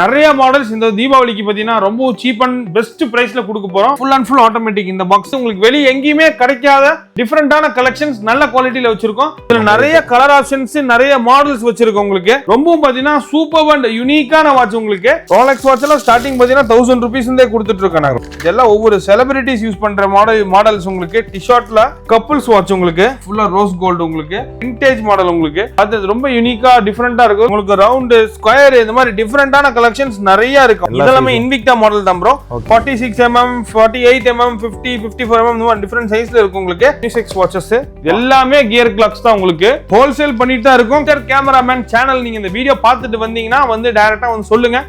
நிறைய மாடல்ஸ் இந்த தீபாவளிக்கு பார்த்தீங்கன்னா ரொம்ப சீப் அண்ட் பெஸ்ட் பிரைஸ்ல கொடுக்க போறோம். ஃபுல் அண்ட் ஃபுல் ஆட்டோமேட்டிக் இந்த பாக்ஸ் உங்களுக்கு வெளியே எங்கேயுமே கிடைக்காத டிஃப்ரெண்டான கலெக்ஷன்ஸ் நல்ல குவாலிட்டியில வச்சிருக்கோம். இதுல நிறைய கலர் ஆப்ஷன்ஸ் நிறைய மாடல்ஸ் வச்சிருக்கோம் உங்களுக்கு. ரொம்பவும் பாத்தீங்கன்னா சூப்பர் அண்ட் யூனிக்கான வாட்ச் உங்களுக்கு. ரோலெக்ஸ் வாட்ச் எல்லாம் ஸ்டார்டிங் பாத்தீங்கன்னா தௌசண்ட் ருபீஸ் இருந்தே கொடுத்துட்டு இருக்கேன் இதெல்லாம் ஒவ்வொரு செலிபிரிட்டிஸ் யூஸ் பண்ற மாடல் மாடல்ஸ் உங்களுக்கு. டிஷர்ட்ல கப்புள்ஸ் வாட்ச் உங்களுக்கு. ஃபுல்லா ரோஸ் கோல்டு உங்களுக்கு. விண்டேஜ் மாடல் உங்களுக்கு. அது ரொம்ப யூனிக்கா டிஃப்ரெண்டா இருக்கும் உங்களுக்கு ரவுண்டு ஸ்கொயர் இந்த மாதிரி டிஃப்ரெண்டான கலெக்ஷன்ஸ் நிறைய இருக்கும் இதெல்லாமே. இன்விக்டா மாடல் தான் bro. Forty six MM forty eight MM fifty fifty four MM இந்த டிஃப்ரெண்ட் சைஸ்ல இருக்கும் உங்களுக்கு. சிக்ஸ் வாட்சஸ் எல்லாமே கியர் கிளாக்ஸ் தான் உங்களுக்கு. ஹோல்சேல் பண்ணிட்டு தான் இருக்கும். கேமராமேன் சேனல் நீங்க இந்த வீடியோ பார்த்துட்டு வந்தீங்கன்னா வந்து டைரக்டா வந்து சொல்லுங்க.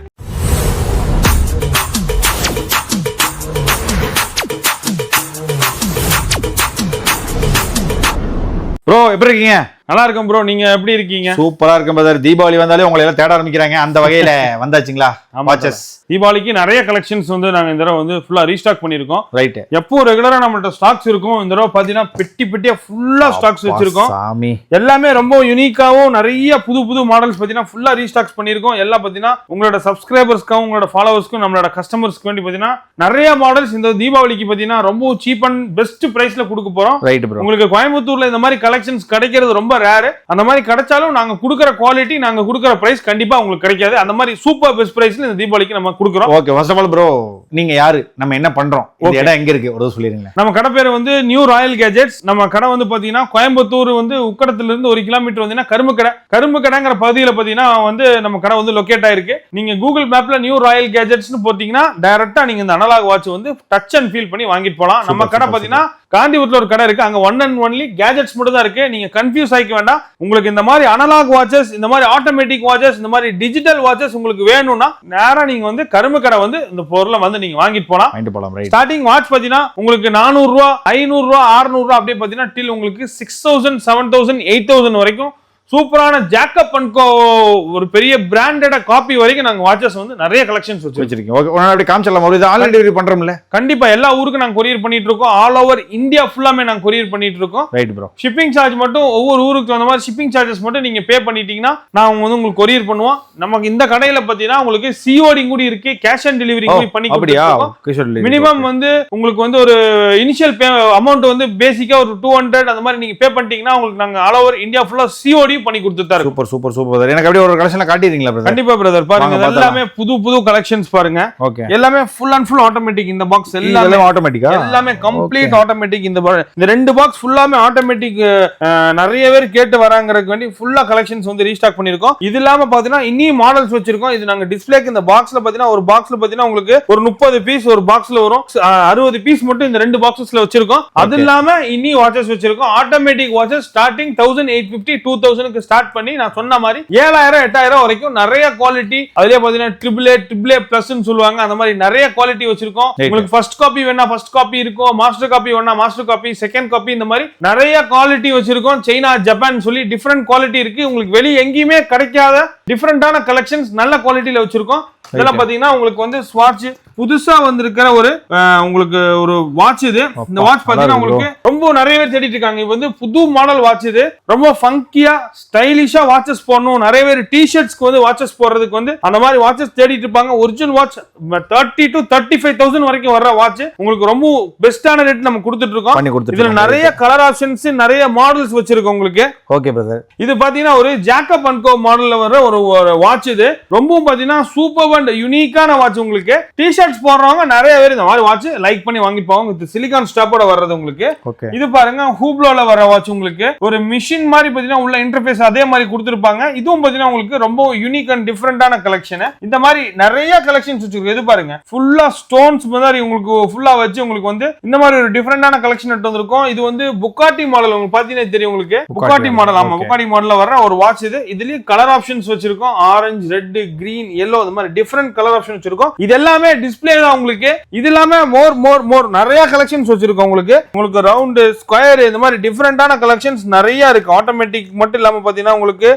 ப்ரோ எப்படி இருக்கீங்க? நல்லா இருக்கும் ப்ரோ நீங்க எப்படி இருக்கீங்க? சூப்பரா இருக்கும் பிரதர் தீபாவளி வந்தாலே உங்களை எல்லாம் தேட ஆரம்பிக்கிறாங்க. அந்த வகையில வந்தாச்சுங்களா? வாட்சஸ் தீபாவளிக்கு நிறைய கலெக்ஷன்ஸ் வந்து நாங்க இந்த தடவை வந்து ஃபுல்லா ரீஸ்டாக் பண்ணிருக்கோம் ரைட் எப்போ ரெகுலரா நம்மள்ட்ட ஸ்டாக்ஸ் இருக்கும். இந்த தடவை பாத்தீங்கன்னா பெட்டி பெட்டியா ஃபுல்லா ஸ்டாக்ஸ் வச்சிருக்கோம். சாமி. எல்லாமே ரொம்ப யூனிக்காவும் நிறைய புது புது மாடல்ஸ் பார்த்தீங்கன்னா ஃபுல்லா ரீஸ்டாக்ஸ் பண்ணியிருக்கோம். எல்லாம் பார்த்தீங்கன்னா உங்களோட சப்ஸ்கிரைபர்ஸ்க்கும் உங்களோட ஃபாலோவர்ஸ்க்கும் நம்மளோட கஸ்டமர்ஸ்க்கு வேண்டி பார்த்தீங்கன்னா நிறைய மாடல்ஸ் இந்த தீபாவளிக்கு பார்த்தீங்கன்னா ரொம்ப சீப் அண்ட் பெஸ்ட் பிரைஸ்ல கொடுக்க போறோம். ரைட் உங்களுக்கு கோயம்புத்தூர்ல இந்த மாதிரி கலெக்ஷன்ஸ் கிடைக்கிறது ரொம்ப ரேர் அந்த மாதிரி கிடைச்சாலும் நாங்க கொடுக்குற குவாலிட்டி நாங்க கொடுக்குற பிரைஸ் கண்டிப்பா உங்களுக்கு கிடைக்காது. அந்த மாதிரி சூப்பர் பெஸ்ட் பிரைஸ்ல இந்த தீபாவளிக்கு நம்ம கொடுக்குறோம். Okay first of all bro நீங்க யாரு? நம்ம என்ன பண்றோம்? இந்த. இடம் எங்க இருக்கு? ஒரு தடவை சொல்லிருங்களேன் நம்ம கடை பேர் வந்து நியூ ராயல் கேஜெட்ஸ் நம்ம கடை வந்து பாத்தீங்கன்னா கோயம்புத்தூர் வந்து உக்கடத்துல இருந்து ஒரு கிலோமீட்டர் வந்தீங்கன்னா கரும்பு கடை. கரும்பு கடைங்கிற பகுதியில் பாத்தீங்கன்னா வந்து நம்ம கடை வந்து லொக்கேட் ஆயிருக்கு. நீங்க கூகுள் மேப்ல நியூ ராயல் கேஜெட்ஸ்னு போட்டீங்கன்னா டைரக்டா நீங்க இந்த அனலாக் வாட்ச் வந்து டச் அண்ட் ஃபீல் பண்ணி வாங்கிட்டு போலாம். நம்ம கடை பாத்தீங்கன்னா காந்திபுரத்துல ஒரு கடை இருக்கு. அங்க ஒன் அண்ட் ஒன்லி கேஜெட்ஸ் மட்டும் தான் இருக்கு. நீங்க கன்ஃபியூஸ் ஆயிக்க வேண்டாம். உங்களுக்கு இந்த மாதிரி அனலாக் வாட்சஸ் இந்த மாதிரி ஆட்டோமேட்டிக் வாட்சஸ் இந்த மாதிரி டிஜிட்டல் வாட்சஸ் உங்களுக்கு வேணும்னா நேரா நீங்க வந்து கரும்பு கடை வந்து இந்த பொருளை வந்து நீங்க வாங்கிட்டு போலாம். போலாம் ரைட் ஸ்டார்டிங் வாட்ச் பாத்தீங்கன்னா உங்களுக்கு நானூறு ரூபா ஐநூறு ரூபா அறுநூறு ரூபா அப்படியே பாத்தீங்கன்னா டில் உங்களுக்கு six thousand seven thousand eight thousand வரைக்கும் சூப்பரான ஜாக்கப் அண்ட் கோ ஒரு பெரிய பிராண்டட காப்பி வரைக்கும் நாங்க வாட்சஸ் வந்து நிறைய கலெக்ஷன்ஸ் வச்சிருக்கோம். வச்சிருக்கீங்க. ஓகே அப்படி காமிச்சிடலாம். ஒரு இது ஆன்லைன் டெலிவரி பண்றோம்ல. கண்டிப்பா எல்லா ஊருக்கும் நாங்க கொரியர் பண்ணிட்டு இருக்கோம். ஆல் ஓவர் இந்தியா ஃபுல்லாமே நாங்க கொரியர் பண்ணிட்டு இருக்கோம். ரைட் ப்ரோ ஷிப்பிங் சார்ஜ் மட்டும் ஒவ்வொரு ஊருக்கு அந்த மாதிரி ஷிப்பிங் சார்ஜஸ் மட்டும் நீங்க பே பண்ணிட்டீங்கன்னா நான் வந்து உங்களுக்கு கொரியர் பண்ணுவோம். நமக்கு இந்த கடையில பாத்தீங்கன்னா உங்களுக்கு சிஓடி கூட இருக்கு கேஷ் ஆன் டெலிவரி கூட பண்ணி அப்படியா? மினிமம் வந்து உங்களுக்கு வந்து ஒரு இனிஷியல் பே அமௌண்ட் வந்து பேசிக்கா ஒரு டூ ஹண்ட்ரட் அந்த மாதிரி நீங்க பே பண்ணிட்டீங்கன்னா உங்களுக்கு நாங்க ஆல் ஓவர் இந்தியா ஃபுல்லா சிஓடி பண்ணி கொடுத்துட்டு தான் இருக்கோம் சூப்பர் சூப்பர் சூப்பர் எனக்கு அப்படியே ஒரு கலெக்ஷன்ல காட்டிடுறீங்களா பிரதர் கண்டிப்பா பிரதர் பாருங்க. எல்லாமே புது புது கலெக்ஷன்ஸ் பாருங்க. ஓகே எல்லாமே ஃபுல் அண்ட் ஃபுல் ஆட்டோமேட்டிக் இந்த பாக்ஸ் எல்லாமே ஆட்டோமேட்டிக்கா எல்லாமே கம்ப்ளீட் ஆட்டோமேட்டிக் இந்த இந்த ரெண்டு பாக்ஸ் ஃபுல்லாமே ஆட்டோமேட்டிக் நிறைய பேர் கேட்டு வராங்கிறதுக்கு வேண்டி ஃபுல்லா கலெக்ஷன்ஸ் வந்து ரீஸ்டாக் பண்ணிருக்கோம் இது இல்லாம பாத்தீங்கன்னா இன்னியும் மாடல்ஸ் வச்சிருக்கோம். இது நாங்க டிஸ்பிளேக்கு இந்த பாக்ஸ்ல பாத்தீங்கன்னா ஒரு பாக்ஸ்ல பாத்தீங்கன்னா உங்களுக்கு ஒரு முப்பது பீஸ் ஒரு பாக்ஸ்ல வரும். அறுபது பீஸ் மட்டும் இந்த ரெண்டு பாக்ஸஸ்ல வச்சிருக்கோம். அது. இல்லாம இன்னி வாட்சஸ் வச்சிருக்கோம். Automatic watches starting thousand eight fifty two தௌசண்ட்க்கு ஸ்டார்ட் பண்ணி நான் சொன்ன மாதிரி ஏழாயிரம் எட்டாயிரம் வரைக்கும் நிறைய குவாலிட்டி அதுலயே பாத்தீங்கன்னா ட்ரிபிள் ஏ ட்ரிபிள் ஏ சொல்லுவாங்க. அந்த மாதிரி நிறைய குவாலிட்டி வச்சிருக்கோம். உங்களுக்கு ஃபர்ஸ்ட் காப்பி வேணா ஃபர்ஸ்ட் காப்பி இருக்கும். மாஸ்டர் காப்பி வேணா மாஸ்டர் காப்பி செகண்ட் காப்பி இந்த மாதிரி நிறைய குவாலிட்டி வச்சிருக்கோம். சைனா ஜப்பான் சொல்லி டிஃப்ரெண்ட் குவாலிட்டி இருக்கு. உங்களுக்கு வெளிய எங்கேயுமே கிடைக்காத டிஃப்ரெண்டான கலெக்ஷன்ஸ் நல்ல குவாலிட்டியில வச்சிருக்கோம். இதெல்லாம் பாத்தீங்கன்னா உங்களுக்கு வந்து ஸ்வாட்ச் புதுசா வந்திருக்கிற ஒரு உங்களுக்கு ஒரு வாட்ச் இது. இந்த வாட்ச் பாத்தீங்கன்னா உங்களுக்கு ரொம்ப நிறைய பேர் தேடிட்டு இருக்காங்க. இது வந்து புது மாடல் வாட்ச் இது. ரொம்ப ஃபங்கியா ஸ்டைலிஷா வாட்சஸ் போடணும். நிறைய பேர் டிஷர்ட்ஸ்க்கு வந்து வாட்சஸ் போடுறதுக்கு வந்து அந்த மாதிரி வாட்சஸ் தேடிட்டு இருப்பாங்க. Original watch thirty to thirty five thousand வரைக்கும் வர்ற வாட்ச் உங்களுக்கு ரொம்ப பெஸ்டான ரேட் நம்ம கொடுத்துட்டு இருக்கோம். இதுல நிறைய கலர் ஆப்ஷன்ஸ் நிறைய மாடல்ஸ் வச்சிருக்கோம் உங்களுக்கு. ஓகே பிரதர் இது பாத்தீங்கன்னா ஒரு ஜாக்கப் அண்ட் கோ மாடல்ல வர ஒரு வாட்ச் இது. ரொம்பவும் பாத்தீங்கன்னா சூப்பர் அண்ட் யூனிக்கான வாட்ச் உங்களுக்கு. டிஷர்ட்ஸ் போடுறவங்க நிறைய பேர் இந்த மாதிரி வாட்ச் லைக் பண்ணி வாங்கிட்டு போவாங்க இது சிலிகான் ஸ்டாப்போட வர்றது உங்களுக்கு. இது பாருங்க ஹூப்ளோல வர வாட்ச் உங்களுக்கு. ஒரு மிஷின் மாதிரி பாத்தீங்கன்னா உள்ள இன்டர்ஃபேஸ் அதே மாதிரி கொடுத்துருப்பாங்க. இதுவும் பாத்தீங்கன்னா உங்களுக்கு ரொம்ப யூனிக் அண்ட் டிஃப்ரெண்டான கலெக்ஷன் இந்த மாதிரி நிறைய கலெக்ஷன்ஸ் வச்சிருக்கு இது பாருங்க ஃபுல்லா ஸ்டோன்ஸ் மாதிரி உங்களுக்கு ஃபுல்லா வச்சு உங்களுக்கு வந்து இந்த மாதிரி ஒரு டிஃப்ரெண்டான கலெக்ஷன் எடுத்து வந்திருக்கும். இது வந்து புக்காட்டி மாடல் உங்களுக்கு பாத்தீங்கன்னா தெரியும் உங்களுக்கு. புக்காட்டி மாடல் ஆமா. புக்காட்டி மாடல்ல வர ஒரு வாட்ச் இது. இதுலயும் கலர் ஆப்ஷன்ஸ் வச்சிருக்கோம். ஆரஞ்சு ரெட் கிரீன் எல்லோ இந்த மாதிரி டிஃப்ரெண்ட் கலர் ஆப்ஷன் வச்சிருக்கோம். இது எல்லாமே டிஸ்பிளே டிஸ்பிளே தான் உங்களுக்கு. இது இல்லாம மோர் மோர் மோர் நிறைய கலெக்ஷன்ஸ் வச்சிருக்கோம் உங்களுக்கு. உங்களுக்கு ரவுண்டு ஸ்கொயர் இந்த மாதிரி டிஃப்ரெண்டான கலெக்ஷன்ஸ் நிறைய இருக்கு. ஆட்டோமேட்டிக் மட்டும் இல்லாம பாத்தீங்கன்னா உங்களுக்கு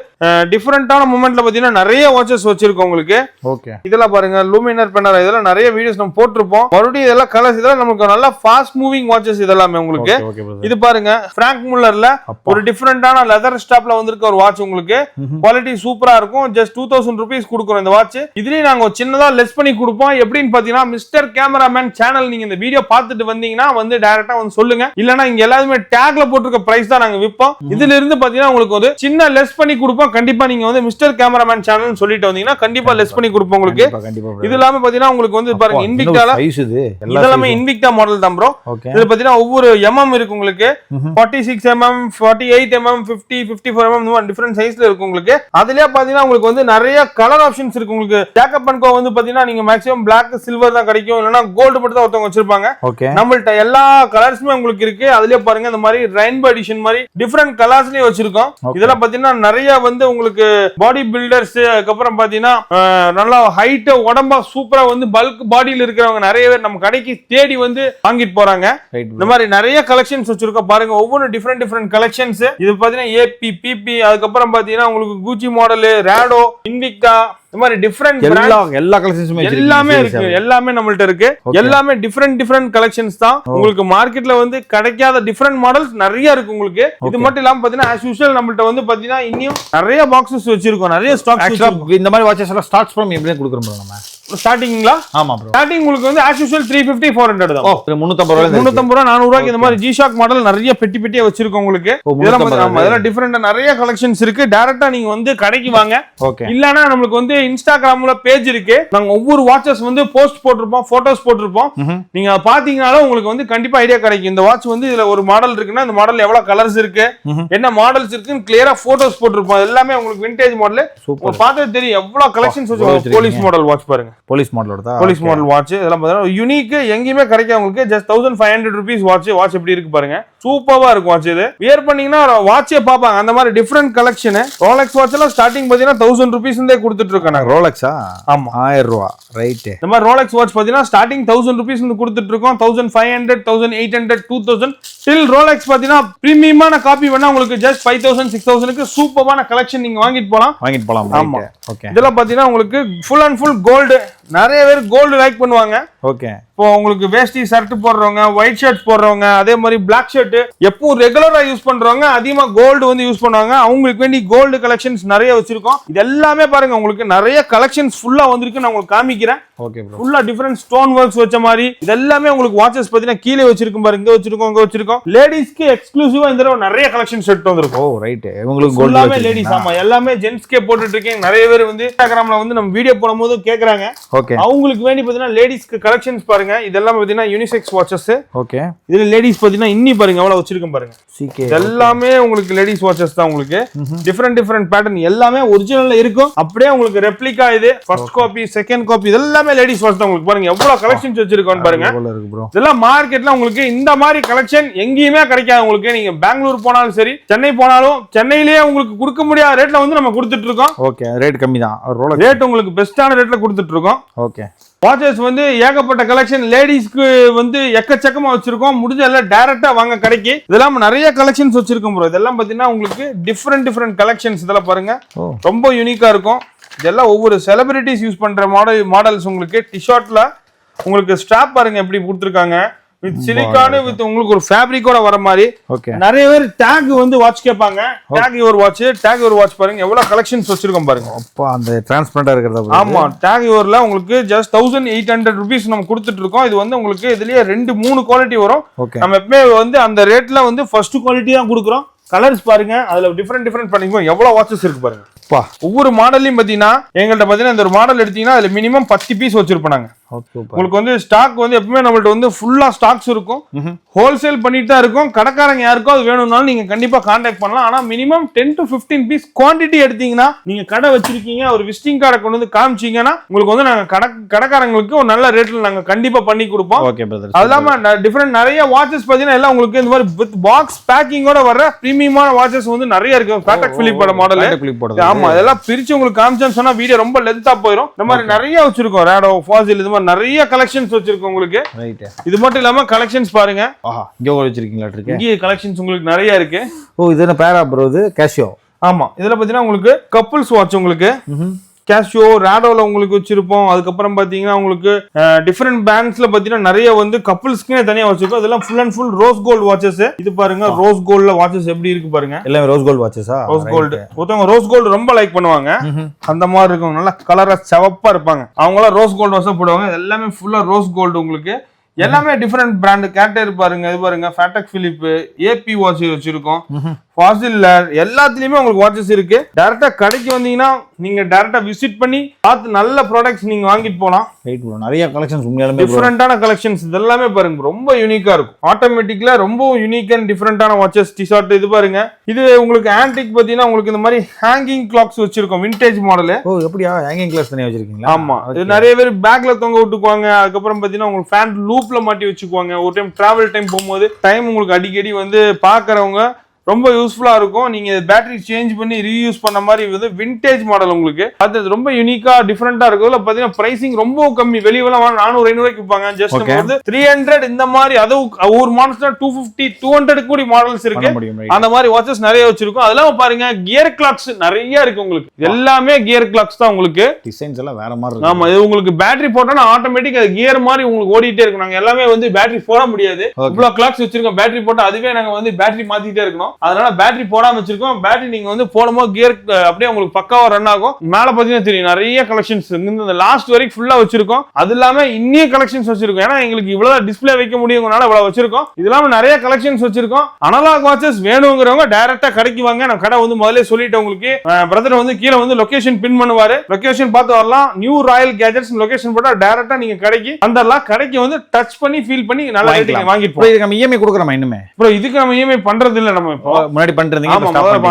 டிஃப்ரெண்டான மூமெண்ட்ல பாத்தீங்கன்னா நிறைய வாட்சஸ் வச்சிருக்கோம் உங்களுக்கு. ஓகே இதெல்லாம் பாருங்க லூமினர் பெனர் இதெல்லாம் நிறைய வீடியோஸ் நம்ம போட்டிருப்போம். மறுபடியும் இதெல்லாம் கலர்ஸ் இதெல்லாம் நமக்கு நல்லா ஃபாஸ்ட் மூவிங் வாட்சஸ் இதெல்லாமே உங்களுக்கு. இது பாருங்க பிராங்க் முல்லர்ல ஒரு டிஃப்ரெண்டான லெதர் ஸ்டாப்ல வந்திருக்க ஒரு வாட்ச் உங்களுக்கு. குவாலிட்டி சூப்பரா இருக்கும். ஜஸ்ட் டூ தௌசண்ட் ருபீஸ் கொடுக்குறோம் இந்த வாட்ச் இதுலயும் நாங்க சின்னதா லெஸ் பண்ணி கொடுப்போம். எப்படின்னு பாத்தீங்கன்னா மிஸ்டர் கேமராமேன் சேனல் நீங்க இந்த வீடியோ பார்த்துட்டு வந்தீங்கன்னா வந்து டைரக்டா வந்து சொல்லுங்க. இல்லனா இங்க எல்லாருமே டேக்ல போட்டிருக்க பிரைஸ் தான் நாங்க விற்போம் இதுல இருந்து பாத்தீங்கன்னா உங்களுக்கு ஒரு சின்ன லெஸ் பண்ணி கொடுப்போம். கண்டிப்பா நீங்க வந்து மிஸ்டர் கேமராமேன் சேனல் சொல்லிட்டு வந்தீங்கன்னா கண்டிப்பா லெஸ் பண்ணி கொடுப்போம் உங்களுக்கு. இது இல்லாம பாத்தீங்கன்னா உங்களுக்கு வந்து பாருங்க இன்விக்டால இது? இதெல்லாமே இன்விக்டா மாடல் தான் ப்ரோ இதுல பாத்தீங்கன்னா ஒவ்வொரு எம்எம் இருக்கு உங்களுக்கு. Forty six mm forty eight mm fifty fifty four mm different சைஸ்ல இருக்கு உங்களுக்கு. அதுலயே பாத்தீங்கன்னா உங்களுக்கு வந்து நிறைய கலர் ஆப்ஷன்ஸ் இருக்கு உங்களுக்கு. ஜேக்கப் அண்ட் கோ வந்து பாத்தீங்கன்னா நீங்க மேக்ஸிமம் பிளாக் சில்வர் தான் கிடைக்கும். இல்லைன்னா கோல்டு மட்டும் தான் ஒருத்தவங்க வச்சிருப்பாங்க. ஓகே நம்மள்ட்ட எல்லா கலர்ஸுமே உங்களுக்கு இருக்கு. அதுலயே பாருங்க இந்த மாதிரி ரெயின்போ எடிஷன் மாதிரி டிஃப்ரெண்ட் கலர்ஸ்லயே வச்சிருக்கோம். இதெல்லாம் பாத்தீங்கன்னா நிறைய வந்து உங்களுக்கு பாடி பில்டர்ஸ் அதுக்கப்புறம் பாத்தீங்கன்னா நல்லா ஹைட் உடம்பா சூப்பரா வந்து பல்க் பாடியில இருக்கிறவங்க நிறைய பேர் நம்ம கடைக்கு தேடி வந்து வாங்கிட்டு போறாங்க. இந்த மாதிரி நிறைய கலெக்ஷன்ஸ் வச்சிருக்கோம். பாருங்க ஒவ்வொரு டிஃப்ரெண்ட் டிஃப்ரெண்ட் கலெக்ஷன்ஸ் இது பாத்தீங்கன்னா ஏபி பிபி அதுக்கப்புறம் பாத்தீங்கன்னா உங்களுக்கு கூச்சி மாடல் ரேடோ இன்விக்டா இந்த மாதிரி டிஃப்ரெண்ட் எல்லா எல்லா கலெக்ஷன்ஸுமே எல்லாமே இருக்கு எல்லாமே நம்மள்ட்ட இருக்கு. எல்லாமே டிஃப்ரெண்ட் டிஃப்ரெண்ட் கலெக்ஷன்ஸ் தான். உங்களுக்கு மார்க்கெட்ல வந்து கிடைக்காத டிஃப்ரெண்ட் மாடல்ஸ் நிறைய இருக்கு உங்களுக்கு. இது. மட்டும் இல்லாம பாத்தீங்கன்னா ஆஸ் யூஷுவல் நம்மள்ட்ட வந்து பாத்தீங்கன்னா இன்னும் நிறைய பாக்ஸஸ் வச்சிருக்கோம் நிறைய ஆக்சுவலா இந்த மாதிரி வாட்சஸ் எல்லாம் ஸ்டார்ட்ஸ் ஃப்ரம் எப்படி கொடுக்குறோம் நம்ம. ஸ்டார்டிங்களா ஆமா ப்ரோ ஸ்டார்டிங் உங்களுக்கு வந்து as usual three fifty four hundred தான். முன்னூத்தம்பது ரூபாய் முன்னூத்தம்பது ரூபா நானூறு ரூபாய்க்கு இந்த மாதிரி ஜி ஷாக் மாடல் நிறைய பெட்டி பெட்டியா வச்சிருக்கோம் உங்களுக்கு. இதெல்லாம் 350 பாத்தீங்கன்னா, ஆமா, இதெல்லாம் டிஃப்ரெண்ட் நிறைய கலெக்ஷன்ஸ் இருக்கு. டைரக்டா நீங்க வந்து கடைக்கு வாங்க. ஓகே இல்லனா நம்மளுக்கு வந்து இன்ஸ்டாகிராம்ல பேஜ் இருக்கு. நாங்க ஒவ்வொரு வாட்சஸ் வந்து போஸ்ட் போட்டிருப்போம் போட்டோஸ் போட்டிருப்போம். நீங்க பாத்தீங்கனாலும் உங்களுக்கு வந்து கண்டிப்பா ஐடியா கிடைக்கும். இந்த வாட்ச் வந்து இதுல ஒரு மாடல் இருக்குன்னா இந்த மாடல் எவ்வளவு கலர்ஸ் இருக்கு. என்ன மாடல்ஸ் இருக்குன்னு கிளியரா போட்டோஸ் போட்டிருப்போம். எல்லாமே உங்களுக்கு விண்டேஜ் மாடல் பார்த்தது தெரியும். எவ்வளவு கலெக்ஷன்ஸ் வச்சு போலீஸ் மாடல் வாட்ச் பாருங்க. போலீஸ் மாடலோட தான் போலீஸ் மாடல் வாட்ச் இதெல்லாம் பார்த்தீங்கன்னா யூனிக் எங்கேயுமே கிடைக்கும் உங்களுக்கு just thousand five hundred rupees watch watch எப்படி இருக்கு பாருங்க. சூப்பரா இருக்கும் வாட்ச் இது. வியர் பண்ணீங்கன்னா வாட்சே பார்ப்பாங்க. அந்த மாதிரி டிஃப்ரெண்ட் கலெக்ஷன் ரோலெக்ஸ் வாட்ச் எல்லாம் ஸ்டார்டிங் பார்த்தீங்கன்னா தௌசண்ட் ருபீஸ் கொடுத்துட்டு இருக்கேன் நாங்க. ரோலக்ஸா ஆமா. ஆயிரம் ரூபா. ரைட்டு இந்த மாதிரி ரோலெக்ஸ் வாட்ச் பார்த்தீங்கன்னா ஸ்டார்டிங் தௌசண்ட் ருபீஸ் கொடுத்துட்டு இருக்கோம். Thousand five hundred thousand eight hundred two thousand still Rolex பார்த்தீங்கன்னா ப்ரீமியமான காப்பி வேணா உங்களுக்கு ஜஸ்ட் ஃபைவ் தௌசண்ட் சிக்ஸ் தௌசண்ட்க்கு சூப்பரான கலெக்ஷன் நீங்க வாங்கிட்டு போலாம். வாங்கிட்டு போலாம் ஆமா. ஓகே இதெல்லாம் பார்த்தீங்கன்னா உங்களுக்கு ஃபுல் அண்ட் ஃபுல் கோல்டு நிறைய பேர் கோல்டு லைக் பண்ணுவாங்க. ஓகே இப்போ உங்களுக்கு வேஷ்டி ஷர்ட் போடுறவங்க ஒயிட் ஷர்ட் போடுறவங்க அதே மாதிரி பிளாக் ஷர்ட் எப்பவும் ரெகுலரா யூஸ் பண்றவங்க அதிகமா கோல்டு வந்து யூஸ் பண்ணுவாங்க. அவங்களுக்கு வேண்டி கோல்டு கலெக்ஷன்ஸ் நிறைய வச்சிருக்கோம். இது எல்லாமே பாருங்க உங்களுக்கு நிறைய கலெக்ஷன்ஸ் ஃபுல்லா வந்திருக்கு நான் உங்களுக்கு காமிக்கிறேன். ஓகே ஃபுல்லா டிஃபரெண்ட் ஸ்டோன் ஒர்க்ஸ் வச்ச மாதிரி. இது எல்லாமே உங்களுக்கு வாட்சஸ் பார்த்தீங்கன்னா கீழே வச்சிருக்கும் பாருங்க இங்க வச்சிருக்கோம் இங்க வச்சிருக்கோம். லேடிஸ்க்கு எக்ஸ்க்ளூசிவா இந்த தடவை நிறைய கலெக்ஷன் செட் வந்திருக்கும். ஓ ரைட்டு இவங்களுக்கு ஃபுல்லாமே கோல்டு லேடிஸ் ஆமா. எல்லாமே ஜென்ஸ்க்கே போட்டுட்டு இருக்கேன் நிறைய பேர் வந்து இன்ஸ்டாகிராம்ல வந்து நம்ம வீடியோ போடும்போது கேக்குறாங்க. ஓகே அவங்களுக்கு வேண்டி பாத்தீங்கன்னா லேடிஸ்க்கு கலெக்ஷன்ஸ் பாருங்க. இதெல்லாம் பாத்தீங்கன்னா யூனிசெக்ஸ் வாட்சஸ் ஓகே இதுல லேடிஸ் பாத்தீங்கன்னா இன்னி பாருங்க. எவ்வளவு வச்சிருக்கேன் பாருங்க. சிகே எல்லாமே உங்களுக்கு லேடிஸ் வாட்சஸ் தான் உங்களுக்கு. டிஃப்ரெண்ட் டிஃப்ரெண்ட் பேட்டர்ன் எல்லாமே ஒரிஜினல்ல இருக்கும். அப்படியே உங்களுக்கு ரெப்ளிகா இது. ஃபர்ஸ்ட் காப்பி செகண்ட் காப்பி எல்லாமே லேடிஸ் வாட்ச் தான் உங்களுக்கு. பாருங்க எவ்வளவு கலெக்ஷன்ஸ் வச்சிருக்கோம்னு பாருங்க. இதெல்லாம் மார்க்கெட்ல உங்களுக்கு இந்த மாதிரி கலெக்ஷன் எங்கேயுமே கிடைக்காது உங்களுக்கு. நீங்க பெங்களூர் போனாலும் சரி சென்னை போனாலும் சென்னையிலேயே உங்களுக்கு கொடுக்க முடியாத ரேட்ல வந்து நம்ம கொடுத்துட்டு இருக்கோம். ஓகே ரேட் கம்மி தான் ரேட் உங்களுக்கு பெஸ்டான ரேட்ல கொடுத்துட்டு இருக்கோம். ஓகே வாட்சஸ் வந்து ஏகப்பட்ட கலெக்ஷன் லேடிஸ்க்கு வந்து எக்கச்சக்கமா வச்சிருக்கோம். முடிஞ்ச எல்லாம் டைரக்டா வாங்க கடைக்கு. இதெல்லாம் நிறைய கலெக்ஷன்ஸ் வச்சிருக்கோம் ப்ரோ இதெல்லாம் பாத்தீங்கன்னா உங்களுக்கு டிஃப்ரெண்ட் டிஃப்ரெண்ட் கலெக்ஷன்ஸ் இதெல்லாம் பாருங்க. ரொம்ப யூனிக்கா இருக்கும். இதெல்லாம் ஒவ்வொரு செலிபிரிட்டிஸ் யூஸ் பண்ற மாடல் மாடல்ஸ் உங்களுக்கு டிஷர்ட்ல உங்களுக்கு ஸ்ட்ராப் பாருங்க எப்படி கொடுத்துருக்காங்க. வித் சிலிக்கானு வித் உங்களுக்கு ஒரு ஃபேப்ரிக்கோட வர மாதிரி. ஓகே நிறைய பேர் டேக் வந்து வாட்ச் கேட்பாங்க. டேக் ஒரு வாட்ச் டேக் ஒரு வாட்ச் பாருங்க. எவ்வளவு கலெக்ஷன்ஸ் வச்சிருக்கோம் பாருங்க. அப்பா அந்த டிரான்ஸ்பரண்டா இருக்கிறதா? ஆமா டேக் யுவர்ல உங்களுக்கு just thousand eight hundred rupees நம்ம கொடுத்துட்டு இருக்கோம். இது வந்து உங்களுக்கு இதுலயே ரெண்டு மூணு குவாலிட்டி வரும். ஓகே நம்ம எப்பவுமே வந்து அந்த ரேட்ல வந்து ஃபர்ஸ்ட் குவாலிட்டி தான் கொடுக்குறோம். கலர்ஸ் பாருங்க. அதுல டிஃப்ரெண்ட் டிஃப்ரெண்ட் பண்ணிக்குவோம். எவ்வளவு வாட்சஸ் இருக்கு பாருங்க. அப்பா ஒவ்வொரு மாடல்லையும் பாத்தீங்கன்னா எங்கள்ட்ட பாத்தீங்கன்னா இந்த ஒரு மாடல் எடுத்தீங்கன்னா அதுல மினிமம் பத்து பீஸ் வச்சிருப்போம் சூப்பர் உங்களுக்கு வந்து ஸ்டாக் வந்து எப்பவுமே நம்மள்ட்ட வந்து ஃபுல்லா ஸ்டாக்ஸ் இருக்கும். ஹோல்சேல் பண்ணிட்டு தான் இருக்கும். கடைக்காரங்க யாருக்கோ அது வேணும்னாலும் நீங்க கண்டிப்பா கான்டாக்ட் பண்ணலாம். ஆனா minimum ten to 15 piece quantity எடுத்தீங்கன்னா நீங்க கடை வச்சிருக்கீங்க ஒரு விசிட்டிங் கார்டை கொண்டு வந்து காமிச்சீங்கன்னா உங்களுக்கு வந்து நாங்க கடை கடைக்காரங்களுக்கு ஒரு நல்ல ரேட்ல நாங்க கண்டிப்பா பண்ணி கொடுப்போம். ஓகே பிரதர் அது இல்லாம டிஃபரெண்ட் நிறைய வாட்சஸ் பாத்தீங்கன்னா எல்லாம் உங்களுக்கு இந்த மாதிரி பாக்ஸ் பேக்கிங்கோட வர பிரீமியமான வாட்சஸ் வந்து நிறைய இருக்கு. பேட்டக் பிலிப்போட மாடல் ஆமா. ஆமா இதெல்லாம் பிரிச்சு உங்களுக்கு காமிச்சேன்னு சொன்னா வீடியோ ரொம்ப லென்த்தா போயிடும் இந்த மாதிரி நிறைய வச்சிருக்கோம் ரேடோ ஃபாசில் இது மாதிரி நிறைய கலெக்ஷன்ஸ் வச்சிருக்கோம் உங்களுக்கு. இது மட்டும் இல்லாம கலெக்ஷன்ஸ் பாருங்க. ஆஹா இங்கே வச்சிருக்கீங்களா இருக்கு இங்கே கலெக்ஷன்ஸ் உங்களுக்கு நிறைய இருக்கு. ஓ இது என்ன பேரா ப்ரோ இது கேஷியோ ஆமா இதுல பாத்தீங்கன்னா உங்களுக்கு கப்புள்ஸ் வாட்ச் உங்களுக்கு. கேஷியோ ரேடோல உங்களுக்கு வச்சிருப்போம். அதுக்கப்புறம் பாத்தீங்கன்னா உங்களுக்கு டிஃப்ரெண்ட் பேண்ட்ஸ்ல பாத்தீங்கன்னா நிறைய வந்து கப்புள்ஸ்க்குனே தனியா வச்சிருக்கோம். இதெல்லாம் full and full rose gold watches இது பாருங்க ரோஸ் கோல்ட்ல வாட்சஸ் எப்படி இருக்கு பாருங்க. எல்லாமே ரோஸ் கோல்டு வாட்சஸா ரோஸ் கோல்டு ஒருத்தவங்க ரோஸ் கோல்டு ரொம்ப லைக் பண்ணுவாங்க. அந்த மாதிரி இருக்கும் நல்லா கலரா சிவப்பா இருப்பாங்க. அவங்களாம் ரோஸ் கோல்டு வாட்சா போடுவாங்க. எல்லாமே ஃபுல்லா ரோஸ் கோல்டு உங்களுக்கு. எல்லாமே டிஃப்ரெண்ட் பிராண்ட் கேட்டர் பாருங்க இது பாருங்க ஃபேட்டக் பிலிப் ஏபி வாட்ச் வச்சிருக்கோம். ஃபாசில்ல எல்லாத்துலயுமே உங்களுக்கு வாட்சஸ் இருக்கு. டைரக்டா கடைக்கு வந்தீங்கன்னா நீங்க டைரக்டா விசிட் பண்ணி பார்த்து நல்ல ப்ராடக்ட்ஸ் நீங்க வாங்கிட்டு போலாம். ரைட் ப்ரோ நிறைய கலெக்ஷன்ஸ் உண்மையாலுமே. டிஃப்ரெண்டான கலெக்ஷன்ஸ் இதெல்லாமே பாருங்க ரொம்ப யூனிக்கா இருக்கும். ஆட்டோமேட்டிக்ல ரொம்ப யூனிக் அண்ட் டிஃப்ரெண்டான வாட்சஸ் டிஷர்ட் இது பாருங்க. இது உங்களுக்கு ஆன்டிக் பாத்தீங்கன்னா உங்களுக்கு இந்த மாதிரி ஹேங்கிங் கிளாக்ஸ் வச்சிருக்கோம் விண்டேஜ் மாடல் ஓ எப்படியா? ஹேங்கிங் கிளாஸ் தனியா வச்சிருக்கீங்களா? ஆமா. இது நிறைய பேர் பேக்ல தொங்க விட்டுக்குவாங்க அதுக்கப்புறம் பாத்தீங்கன்னா உங்களுக்கு ஃபேன் லூப்ல மாட்டி வச்சுக்குவாங்க. ஒரு டைம் டிராவல் டைம் போகும்போது டைம் உங்களுக்கு அடிக்கடி வந்து பாக்குறவங்க ரொம்ப யூஸ்ஃபுல்லா இருக்கும். நீங்க பேட்டரி சேஞ்ச் பண்ணி ரீயூஸ் பண்ண மாதிரி வந்து விண்டேஜ் மாடல் உங்களுக்கு. அது ரொம்ப யூனிக்கா டிஃப்ரெண்டா இருக்கும் இதுல பாத்தீங்கன்னா பிரைசிங் ரொம்ப கம்மி. வெளியெல்லாம் நானூறு ஐநூறுக்கு விற்பாங்க ஜஸ்ட். வந்து த்ரீ ஹண்ட்ரட் இந்த மாதிரி அதுவும் ஒரு models two fifty two hundred கூடி மாடல்ஸ் இருக்கு. அந்த மாதிரி வாட்சஸ் நிறைய வச்சிருக்கோம். அதெல்லாம் பாருங்க கியர் கிளாக்ஸ் நிறைய இருக்கு உங்களுக்கு. எல்லாமே கியர் கிளாக்ஸ் தான் உங்களுக்கு. டிசைன்ஸ் எல்லாம் வேற மாதிரி இருக்கு. ஆமா இது உங்களுக்கு பேட்டரி போட்டோம்னா ஆட்டோமேட்டிக் அது கியர் மாதிரி உங்களுக்கு ஓடிட்டே இருக்கும். நாங்க எல்லாமே வந்து பேட்டரி போட முடியாது. இவ்வளவு கிளாக்ஸ் வச்சிருக்கோம். பேட்டரி போட்டு அதுவே நாங்க வந்து பேட்டரி மாத்திட்டே இருக்கணும். அதனால பேட்டரி போடாம வச்சிருக்கோம். பேட்டரி நீங்க வந்து போடும்போது கியர் அப்படியே உங்களுக்கு பக்காவா ரன் ஆகும். மேல பாத்தீங்கன்னா தெரியும் நிறைய கலெக்ஷன்ஸ் இந்த லாஸ்ட் வரைக்கும் ஃபுல்லா வச்சிருக்கோம். அது இல்லாம இன்னிய கலெக்ஷன்ஸ் வச்சிருக்கோம். ஏன்னா எங்களுக்கு இவ்வளவு டிஸ்ப்ளே வைக்க முடியுங்கனால இவ்வளவு வச்சிருக்கோம். இது இல்லாம நிறைய கலெக்ஷன்ஸ் வச்சிருக்கோம். அனலாக் வாட்சஸ் வேணுங்கிறவங்க டைரக்டா கடைக்கு வாங்க. நான் கடை வந்து முதல்ல சொல்லிட்டேன் உங்களுக்கு. பிரதர் வந்து கீழே வந்து லொகேஷன் பின் பண்ணுவாரு. லொகேஷன் பார்த்து வரலாம். நியூ ராயல் கேஜெட்ஸ் லொகேஷன் போட்டா டைரக்டா நீங்க கடைக்கு வந்துடலாம் கடைக்கு வந்து டச் பண்ணி ஃபீல் பண்ணி நல்ல வாங்கிட்டு ப்ரோ இதுக்கு நம்ம இஎம்ஐ கொடுக்குறோமா இன்னுமே? அப்புறம் இதுக்கு நம்ம இஎம்ஐ பண்றது இல்ல நம்ம முன்னாடி பண்ணிருந்தீங்க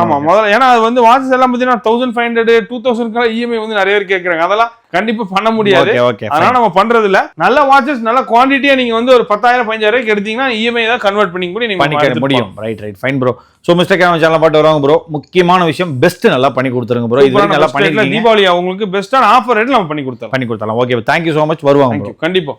ஆமா முதல்ல ஏன்னா அது வந்து வாட்சஸ் எல்லாம் பார்த்தீங்கன்னா thousand five hundred two thousand EMI வந்து நிறைய பேர் கேட்கறாங்க அதெல்லாம் கண்டிப்பா பண்ண முடியாது. அதனால நம்ம பண்றது இல்ல நல்ல வாட்சஸ் நல்ல குவான்டிட்டியா நீங்க வந்து ஒரு பத்தாயிரம் பதினஞ்சாயிரம் எடுத்தீங்கன்னா இஎம்ஐ தான் கன்வெர்ட் பண்ணி கூட நீங்க பண்ணிக்க முடியும். Right right fine bro so mister camera channel பாட்டு வருவாங்க ப்ரோ முக்கியமான விஷயம் பெஸ்ட் நல்லா பண்ணி கொடுத்துருங்க ப்ரோ இது நல்லா. பண்ணிருக்கீங்க. தீபாவளி உங்களுக்கு பெஸ்டான ஆஃபர் ரேட்ல நம்ம பண்ணி கொடுத்தோம் பண்ணி கொடுத்தலாம் okay thank you so much வருவாங்க bro. கண்டிப்பா.